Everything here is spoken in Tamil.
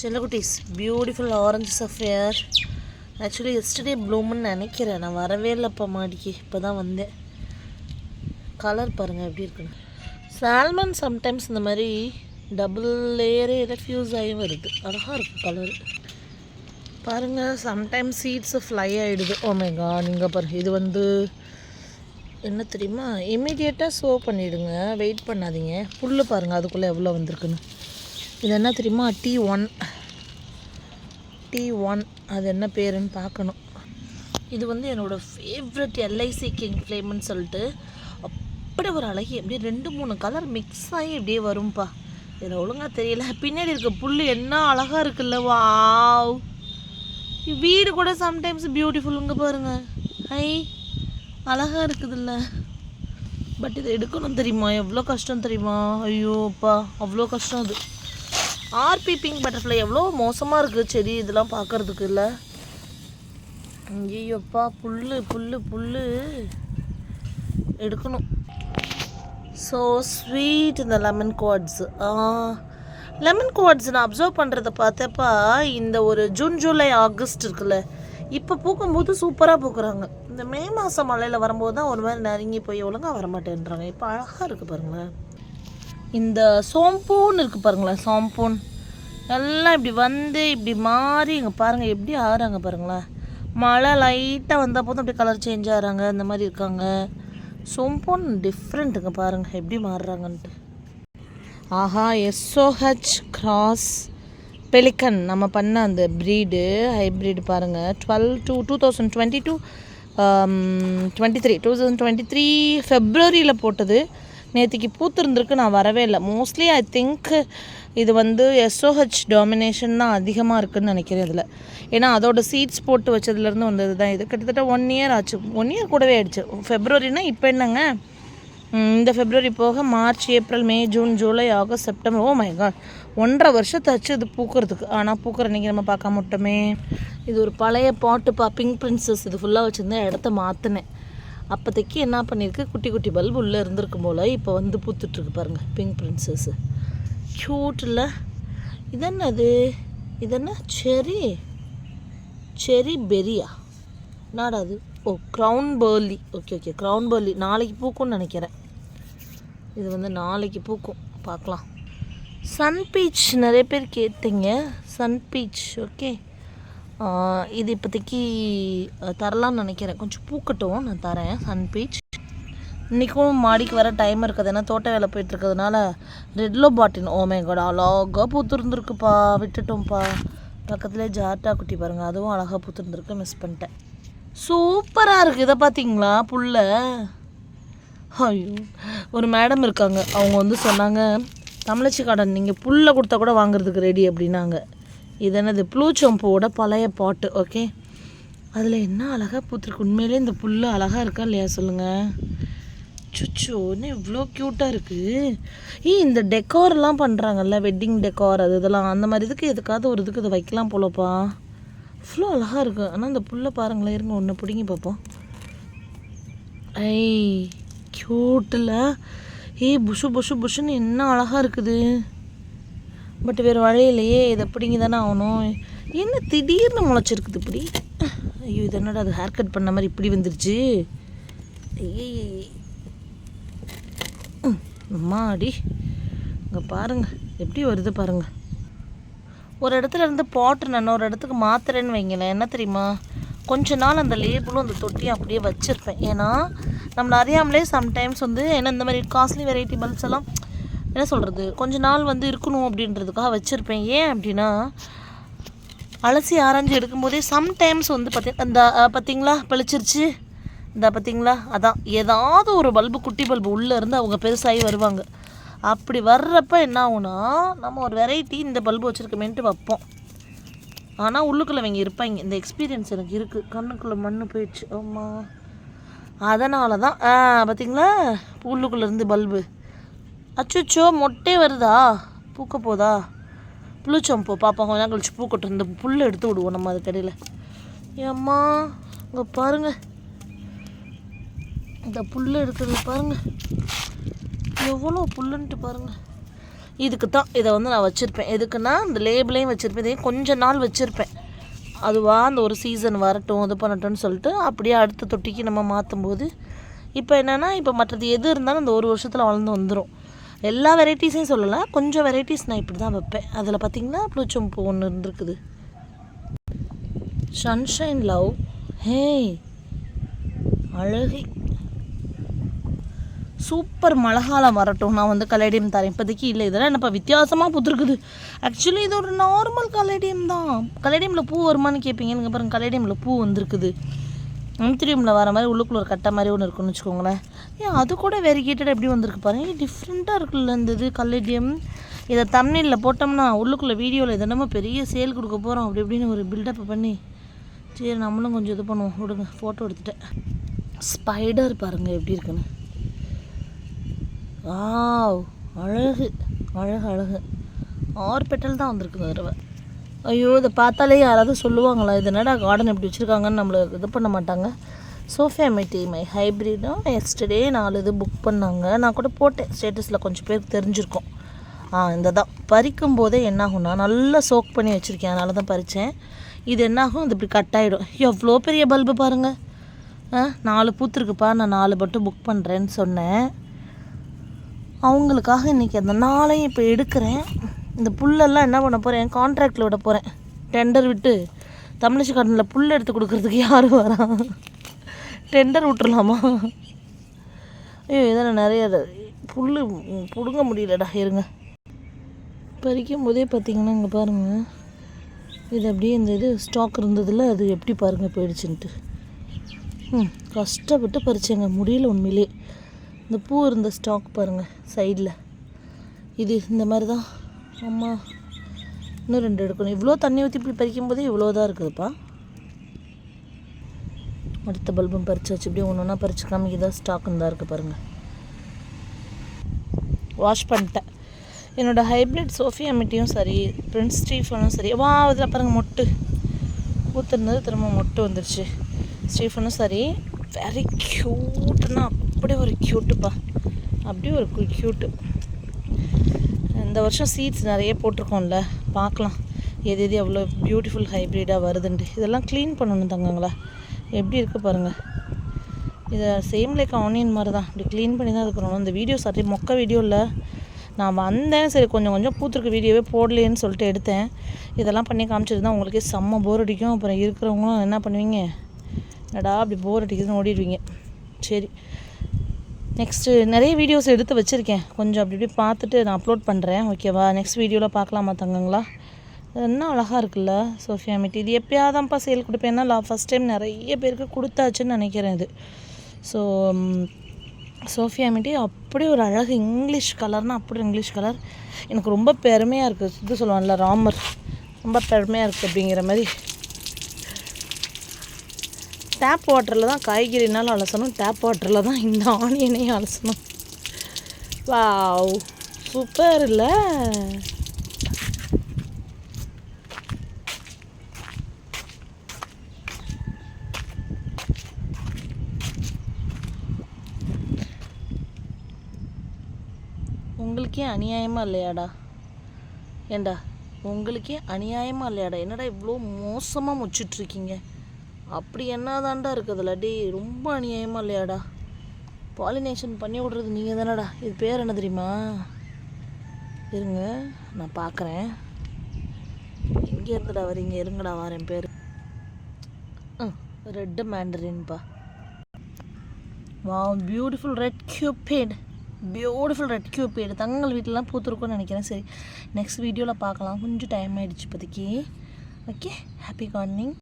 செல்லகுட்டீஸ் beautiful orange sapphire actually yesterday ப்ளூம்னு நினைக்கிறேன். நான் வரவே இல்லைப்பா மாடிக்கு. இப்போ தான் வந்தேன். கலர் பாருங்கள் எப்படி இருக்குன்னு. சால்மன் சம்டைம்ஸ் இந்த மாதிரி டபுள் லேயரே ரெஃப்யூஸ் ஆகி வருது. அழகாக இருக்கும் கலர் பாருங்கள் சம்டைம்ஸ் சீட்ஸு ஃப்ளை ஆகிடுது ஓமேகா oh நீங்கள் பாருங்கள் இது வந்து என்ன தெரியுமா? இமீடியட்டாக சோ பண்ணிவிடுங்க வெயிட் பண்ணாதீங்க. புல் பாருங்கள் அதுக்குள்ளே எவ்வளோ வந்திருக்குன்னு. இது என்ன தெரியுமா? டி ஒன் ஃபார்ட்டி ஒன் அது என்ன பேருன்னு பார்க்கணும். இது வந்து என்னோடய ஃபேவரட் எல்ஐசி கிங் ஃப்ளேம்னு சொல்லிட்டு அப்படி ஒரு அழகி அப்படியே ரெண்டு மூணு கலர் மிக்ஸ் ஆகி அப்படியே வரும்பா. இதில் ஒழுங்காக தெரியல. பின்னாடி இருக்க புல் என்ன அழகாக இருக்குல்ல வாவ். வீடு கூட சம்டைம்ஸ் பியூட்டிஃபுல்லுங்க பாருங்க. ஐ அழகாக இருக்குதுல்ல. பட் இதை எடுக்கணும் தெரியுமா? எவ்வளோ கஷ்டம் தெரியுமா? ஐயோப்பா அவ்வளோ கஷ்டம் அது. ஆர்பி பிங்க் பட்டர்ஃப்ளை எவ்வளோ மோசமாக இருக்குது செடி இதெல்லாம் பார்க்கறதுக்கு இல்லை ஐயோப்பா புல் புல் புல் எடுக்கணும். ஸோ ஸ்வீட் இந்த லெமன் குவாட்ஸ் லெமன் குவாட்ஸ் நான் அப்சர்வ் பண்ணுறத பார்த்தப்பா இந்த ஒரு ஜூன் ஜூலை ஆகஸ்ட் இருக்குல்ல. இப்போ பூக்கும்போது சூப்பராக பூக்குறாங்க. இந்த மே மாதம் மழையில் வரும்போது தான் ஒரு மாதிரி நெருங்கி போய் ஒழுங்காக வரமாட்டேன்றாங்க. இப்போ அழகாக இருக்குது பாருங்களேன். இந்த சோம்பூன் இருக்குது பாருங்களேன் சோம்பூன். எல்லாம் இப்படி வந்து இப்படி மாறி இங்கே பாருங்கள் எப்படி ஆகிறாங்க பாருங்களேன். மழை லைட்டாக வந்தால் போதும் அப்படி கலர் சேஞ்ச் ஆகிறாங்க இந்த மாதிரி இருக்காங்க. சோம்பூன் டிஃப்ரெண்ட்டுங்க பாருங்கள் எப்படி மாறுறாங்கன்ட்டு. ஆஹா எஸ்ஓஹெச் கிராஸ் பெலிக்கன் நம்ம பண்ண அந்த ப்ரீடு ஹைப்ரிட் பாருங்கள் twelve two two thousand twenty two twenty three two thousand twenty three ஃபெப்ரவரியில் போட்டது. நேற்றுக்கு பூத்திருந்திருக்கு நான் வரவே இல்லை. மோஸ்ட்லி ஐ திங்க் இது வந்து எஸ்ஓஹெச் டாமினேஷன் தான் அதிகமாக இருக்குதுன்னு நினைக்கிறேன் இதில். ஏன்னா அதோட சீட்ஸ் போட்டு வச்சதுலேருந்து வந்தது தான் இது. கிட்டத்தட்ட ஒன் இயர் ஆச்சு. ஒன் இயர் கூடவே ஆயிடுச்சு. ஃபெப்ரவரினா இப்போ என்னங்க? இந்த ஃபெப்ரவரி போக March April May June July August September oh my god ஒன்றரை வருஷத்தாச்சு இது பூக்கிறதுக்கு. ஆனால் பூக்கிற அன்றைக்கி நம்ம பார்க்க விட்டோமே. இது ஒரு பழைய பாட்டுப்பா பிங்க் பிரின்சஸ் இது ஃபுல்லாக வச்சுருந்தேன். இடத்த மாற்றினேன் அப்போதைக்கு என்ன பண்ணியிருக்கு? குட்டி குட்டி பல்பு உள்ளே இருந்திருக்கும் போல் இப்போ வந்து பூத்துட்ருக்கு பாருங்கள் பிங்க் பிரின்சஸ்ஸு க்யூட்டில் இது என்னது இது என்ன செரி செரி பெரியா என்னடா அது ஓ crown pearly okay okay crown pearly நாளைக்கு பூக்கும்னு நினைக்கிறேன். இது வந்து நாளைக்கு பூக்கும். பார்க்கலாம். சன் பீச் நிறைய பேர் கேட்டீங்க. சன் பீச் ஓகே இது இப்போதைக்கு தரலான்னு நினைக்கிறேன். கொஞ்சம் பூக்கட்டும் நான் தரேன். சன் பீச் இன்றைக்கும் மாடிக்கு வர டைம் இருக்குது. ஏன்னா தோட்ட வேலை போயிட்டுருக்கிறதுனால ரெட்லோ பாட்டின் ஓமே கூட oh அழகாக பூத்துருந்துருக்குப்பா. விட்டுட்டோம்ப்பா. பக்கத்துலேயே ஜாட்டா குட்டி பாருங்கள் அதுவும் அழகாக பூத்துருந்துருக்கு. மிஸ் பண்ணிட்டேன். சூப்பராக இருக்குது இதை பார்த்தீங்களா? புல்ல. ஐயோ. ஒரு மேடம் இருக்காங்க. அவங்க வந்து சொன்னாங்க தமிழச்சி கார்டன் நீங்கள் புல்லை கொடுத்தா கூட வாங்குறதுக்கு ரெடி அப்படின்னாங்க. இது என்னது? ப்ளூச்சம்பூவோட பழைய பாட்டு ஓகே? அதில் என்ன அழகாக பூத்துருக்கு? உண்மையிலே இந்த புல் அழகாக இருக்கா இல்லையா? சொல்லுங்கள் சுச்சோ என்ன இவ்வளோ க்யூட்டாக இருக்குது ஏய் இந்த டெக்கார்லாம் பண்ணுறாங்கல்ல வெட்டிங் டெக்கார் அது இதெல்லாம் அந்த மாதிரி இதுக்கு எதுக்காவது ஒரு இதுக்கு இதை வைக்கலாம் போலப்பா. இவ்வளோ அழகாக இருக்குது ஆனால் இந்த புல்லை பாருங்களேன் இருங்க ஒன்று பிடிங்கி பார்ப்போம். ஐ க்யூட்டில் ஏய் புஷு புஷு புஷுன்னு என்ன அழகாக இருக்குது? பட் வேறு வழியிலையே இதை பிடிங்கி தானே ஆகணும். என்ன திடீர்னு முளைச்சிருக்குது இப்படி? ஐயோ இது என்னடா அது ஹேர் கட் பண்ண மாதிரி இப்படி வந்துருச்சு. ஐயே அம்மாடி இங்கே பாருங்க எப்படி வருது பாருங்கள் ஒரு இடத்துல இருந்து பாட்டு நான் ஒரு இடத்துக்கு மாத்துறேன்னு வைங்களேன். என்ன தெரியுமா? கொஞ்ச நாள் அந்த லேபிளும் அந்த தொட்டியும் அப்படியே வச்சுருப்பேன். ஏன்னா நம்மளை அறியாமலே சம்டைம்ஸ் வந்து ஏன்னா இந்த மாதிரி காஸ்ட்லி வெரைட்டி பல்ப்ஸ் எல்லாம் என்ன சொல்கிறது கொஞ்ச நாள் வந்து இருக்கணும் அப்படின்றதுக்காக வச்சுருப்பேன். ஏன் அப்படின்னா அலசி ஆராய்ஞ்சு எடுக்கும்போதே சம்டைம்ஸ் வந்து பார்த்தி இந்த பார்த்திங்களா பார்த்தீங்களா இந்த பார்த்தீங்களா அதான். ஏதாவது ஒரு பல்பு குட்டி பல்பு உள்ளேருந்து அவங்க பெருசாகி வருவாங்க. அப்படி வர்றப்ப என்ன ஆகுனா நம்ம ஒரு வெரைட்டி இந்த பல்பு வச்சுருக்கமேன்ட்டு வைப்போம். ஆனால் உள்ளுக்குள்ளே இவங்க இருப்பாங்க. இந்த எக்ஸ்பீரியன்ஸ் எனக்கு இருக்குது கண்ணுக்குள்ளே மண்ணு போயிடுச்சு. ஆமா அதனால தான் பார்த்திங்களா பார்த்தீங்களா பல்பு. அச்சோ மொட்டே வருதா? பூக்க போதா? புளிச்சம்பூ பாப்பா கொஞ்ச நாள் கழிச்சு பூக்கட்டும் இந்த புல் எடுத்து விடுவோம் நம்ம அது கடையில். ஏம்மா இங்கே பாருங்க. இந்த புல் எடுக்கிறது பாருங்க. எவ்வளோ புல்லுன்ட்டு பாருங்க. இதுக்கு தான் இதை வந்து நான் வச்சுருப்பேன். எதுக்குன்னா இந்த லேபிளையும் வச்சுருப்பேன். இதையும் கொஞ்ச நாள் வச்சுருப்பேன். அதுவா அந்த ஒரு சீசன் வரட்டும் இது பண்ணட்டும்னு சொல்லிட்டு அப்படியே அடுத்த தொட்டிக்கு நம்ம மாற்றும் போது இப்போ என்னென்னா இப்போ மற்றது எது இருந்தாலும் இந்த ஒரு வருஷத்தில் வளர்ந்து வந்துடும் எல்லா வெரைட்டிஸையும் சொல்லலை. கொஞ்சம் வெரைட்டிஸ் நான் இப்படி தான் வைப்பேன். அதில் பார்த்தீங்கன்னா புளிச்சம்பூ ஒன்று இருந்திருக்குது. சன்ஷைன் லவ் ஹே அழகி. சூப்பர் மழைக்காலம் வரட்டும். நான் வந்து கலேடியம் தரேன். இப்போதைக்கு இல்லை. இதெல்லாம் என்னப்பா வித்தியாசமாக புத்துருக்குது. ஆக்சுவலி இது ஒரு நார்மல் கலேடியம் தான். கலேடியமில் பூ வருமான்னு கேட்பீங்க எனக்கு பாருங்க கலேடியமில் பூ வந்திருக்குது. எம்த்ரியூமில் வர மாதிரி உள்ளுக்குள்ள ஒரு கட்டை மாதிரி ஒன்று இருக்குன்னு வச்சுக்கோங்களேன். ஏன் அது கூட வெரிகேட்டட் எப்படி வந்திருக்கு பாருங்க. டிஃப்ரெண்ட்டாக இருக்குல்ல இந்த இது கல்லேடியம். இதை தமிழில் போட்டோம்னா உள்ளுக்குள்ளே வீடியோவில் இது என்னமோ பெரிய சேல் கொடுக்க போகிறோம் அப்படி இப்படின்னு ஒரு பில்டப் பண்ணி சரி நம்மளும் கொஞ்சம் இது பண்ணுவோம். விடுங்க ஃபோட்டோ எடுத்துட்டேன். ஸ்பைடர் பாருங்கள் எப்படி இருக்குன்னு. ஆ அழகு அழகு அழகு. ஆறு பெட்டல் தான் வந்திருக்கு தடவை. ஐயோ இதை பார்த்தாலே யாராவது சொல்லுவாங்களா? இது என்னடா கார்டன் இப்படி வச்சுருக்காங்கன்னு நம்மளை இது பண்ண மாட்டாங்க. சோஃபியா மெட்டி மை ஹைப்ரிடும் எக்ஸ்டர்டே நாலு இது புக் பண்ணாங்க. நான் கூட போட்டேன். ஸ்டேட்டஸில் கொஞ்சம் பேருக்கு தெரிஞ்சிருக்கோம். ஆ இந்த தான். பறிக்கும் போதே என்னாகும்னா நல்லா சோக் பண்ணி வச்சுருக்கேன். அதனால தான் பறித்தேன் இது என்னாகும் இது இப்படி கட் ஆகிடும் எவ்வளோ பெரிய பல்பு பாருங்கள் ஆ நாலு பூத்துருக்குப்பா நான் நாலு மட்டும் புக் பண்ணுறேன்னு சொன்னேன். அவங்களுக்காக இன்றைக்கி அந்த நாளையும் இப்போ எடுக்கிறேன். இந்த புல்லெல்லாம் என்ன பண்ண போகிறேன் கான்ட்ராக்டில் விட போகிறேன் டெண்டர் விட்டு தமிழிசை கார்டனில் புல் எடுத்து கொடுக்குறதுக்கு யார் வரா? டெண்டர் விட்டுறலாமா? ஐயோ இதில் நிறைய புல் பிடுங்க முடியலடா இருங்க. பறிக்கும் போதே பார்த்தீங்கன்னா இங்கே பாருங்கள் இது அப்படியே இந்த இது ஸ்டாக் இருந்ததில் அது எப்படி பாருங்கள் போயிடுச்சுன்ட்டு. ம் கஷ்டப்பட்டு பறிச்சேங்க. முடியல உண்மையிலே. இந்த பூ இருந்த ஸ்டாக் பாருங்கள் சைடில் இது இந்த மாதிரி தான் அம்மா இன்னும் ரெண்டு எடுக்கணும். இவ்வளோ தண்ணி ஊற்றி இப்படி பறிக்கும் போதே இவ்வளோ தான் இருக்குதுப்பா அடுத்த பல்பும் பறிச்சாச்சு இப்படியே ஒன்று ஒன்றா பறிச்சு காமிக்குதா ஸ்டாக்குன்னு தான் இருக்குது பாருங்கள் வாஷ் பண்ணிட்டேன். என்னோடய ஹைப்ரிட் சோஃபியா மிட்டியும் சரி பிரின்ஸ் ஸ்டீஃபனும் சரி வா இதில் பாருங்கள் மொட்டு. ஊற்றுனது திரும்ப மொட்டு வந்துருச்சு. ஸ்டீஃபனும் சரி வெரி க்யூட்னா அப்படியே ஒரு க்யூட்டுப்பா அப்படியே ஒரு க்யூட்டு இந்த வருஷம் சீட்ஸ் நிறைய போட்டிருக்கோம்ல பார்க்கலாம். எது எது எவ்வளோ பியூட்டிஃபுல் ஹைப்ரிடாக வருதுன்ட்டு. இதெல்லாம் க்ளீன் பண்ணணும் தங்கங்களா. எப்படி இருக்குது பாருங்கள் இதை சேம் லைக் ஆனியன் மாதிரி தான் இப்படி க்ளீன் பண்ணி தான் இது பண்ணணும். இந்த வீடியோ சரி மொக்க வீடியோ இல்லை. நான் வந்தேன் சரி கொஞ்சம் கொஞ்சம் பூத்துருக்க வீடியோவே போடலேன்னு சொல்லிட்டு எடுத்தேன். இதெல்லாம் பண்ணி காமிச்சிருந்தா உங்களுக்கே செம்ம போர் அடிக்கும். அப்புறம் இருக்கிறவங்களும் என்ன பண்ணுவீங்க? என்னடா அப்படி போர் அடிக்குதுன்னு ஓடிடுவீங்க. சரி. நெக்ஸ்ட்டு நிறைய வீடியோஸ் எடுத்து வச்சுருக்கேன். கொஞ்சம் அப்படி இப்படி பார்த்துட்டு நான் அப்லோட் பண்ணுறேன் ஓகேவா நெக்ஸ்ட் வீடியோவில் பார்க்கலாமா தங்கங்களா? என்ன அழகாக இருக்குல்ல? சோஃபியா மிட்டி இது எப்பயாதான்ப்பா சேல் கொடுப்பேன் லா ஃபஸ்ட் டைம் நிறைய பேருக்கு கொடுத்தாச்சுன்னு நினைக்கிறேன் இது. ஸோ சோஃபியா மிட்டி அப்படி ஒரு அழகு இங்கிலீஷ் கலர்னால் அப்படி இங்கிலீஷ் கலர் எனக்கு ரொம்ப பெருமையாக இருக்குது இது சொல்லுவான்ல ராமர். ரொம்ப பெருமையாக இருக்குது அப்படிங்கிற மாதிரி. டேப் வாட்டரில் தான் காய்கறினாலும் அலசணும் டேப் வாட்டரில் தான் இந்த ஆனியனையும் அலசணும். வாவ் சூப்பர் இல்லை? உங்களுக்கே அநியாயமாக இல்லையாடா? ஏண்டா உங்களுக்கே அநியாயமாக இல்லையாடா? என்னடா இவ்வளோ மோசமாக முச்சிட்ருக்கீங்க அப்படி என்னதான்டா இருக்குதுல்ல டே ரொம்ப அநியாயமாக இல்லையாடா? பாலினேஷன் பண்ணி விட்றது நீங்கள் தானடா? இது பேர் என்ன தெரியுமா? இருங்க நான் பார்க்குறேன் எங்கே இருந்துடா வரீங்க இருங்கடா வரேன் பேர். ரெட்டு மேண்டரின்ப்பா வா beautiful red cupid beautiful red cupid தங்கள் வீட்டிலலாம் பூத்துருக்கும்னு நினைக்கிறேன். சரி நெக்ஸ்ட் வீடியோவில் பார்க்கலாம் கொஞ்சம் டைம் ஆகிடுச்சு இப்போதைக்கு. Okay happy Corning